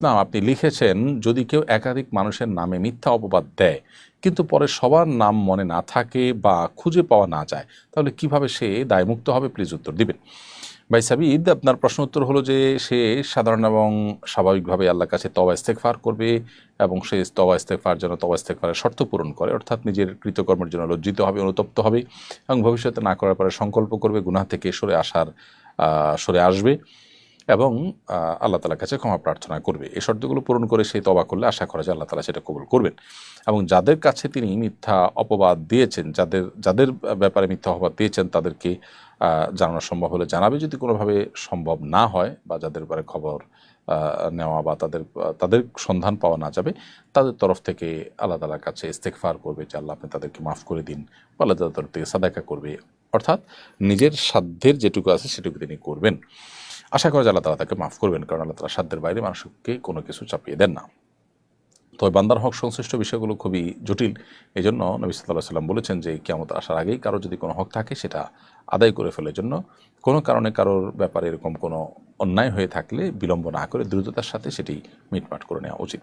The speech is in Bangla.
না আপনি লিখেছেন, যদি কেউ একাধিক মানুষের নামে মিথ্যা অপবাদ দেয়, কিন্তু পরে সবার নাম মনে না থাকে বা খুঁজে পাওয়া না যায়, তাহলে কীভাবে সে দায়মুক্ত হবে? প্লিজ উত্তর দিবেন। ভাই সাবিদ, আপনার প্রশ্ন উত্তর হলো যে, সে সাধারণ এবং স্বাভাবিকভাবে আল্লাহর কাছে তবা ইস্তেকফার করবে এবং সে তবা ইস্তেকফার যেন তবা ইস্তেকফারের শর্ত পূরণ করে, অর্থাৎ নিজের কৃতকর্মের জন্য লজ্জিত হবে, অনুতপ্ত হবে এবং ভবিষ্যতে না করার পরে সংকল্প করবে, গুনাহ থেকে সরে আসার সরে আসবে। এবং আল্লাহ তালার কাছে ক্ষমা প্রার্থনা করবে। এই শর্তগুলো পূরণ করে সেই তবা করলে আশা করা যায় আল্লাহ তালা সেটা কবুল করবেন। এবং যাদের কাছে তিনি মিথ্যা অপবাদ দিয়েছেন, যাদের যাদের ব্যাপারে মিথ্যা অপবাদ দিয়েছেন তাদেরকে জানানো সম্ভব হলে জানাবে। যদি কোনোভাবে সম্ভব না হয় বা যাদের ব্যাপারে খবর নেওয়া বা তাদের তাদের সন্ধান পাওয়া না যাবে, তাদের তরফ থেকে আল্লাহ তালার কাছে ইস্তেকফার করবে যে আল্লাহ আপনি তাদেরকে মাফ করে দিন বা আল্লাহ তাদের তরফ থেকে সাদাকা করবে। অর্থাৎ নিজের সাধ্যের যেটুকু আছে সেটুকু তিনি করবেন। আশা করা আল্লাহ তালা তাকে মাফ করবেন, কারণ আল্লাহ তালা সাধ্যের বাইরে মানুষকে কোনো কিছু চাপিয়ে দেন না। তবে বান্দার হক সংশ্লিষ্ট বিষয়গুলো খুবই জটিল। এই জন্য নবী সাল্লাহ সাল্লাম বলেছেন যে কেমত আসার আগেই কারও যদি কোনো হক থাকে, সেটা আদায় করে ফেলার জন্য কোনো কারণে কারোর ব্যাপারে এরকম কোনো অন্যায় হয়ে থাকলে বিলম্ব না করে দ্রুততার সাথে সেটি মিটমাট করে নেওয়া উচিত।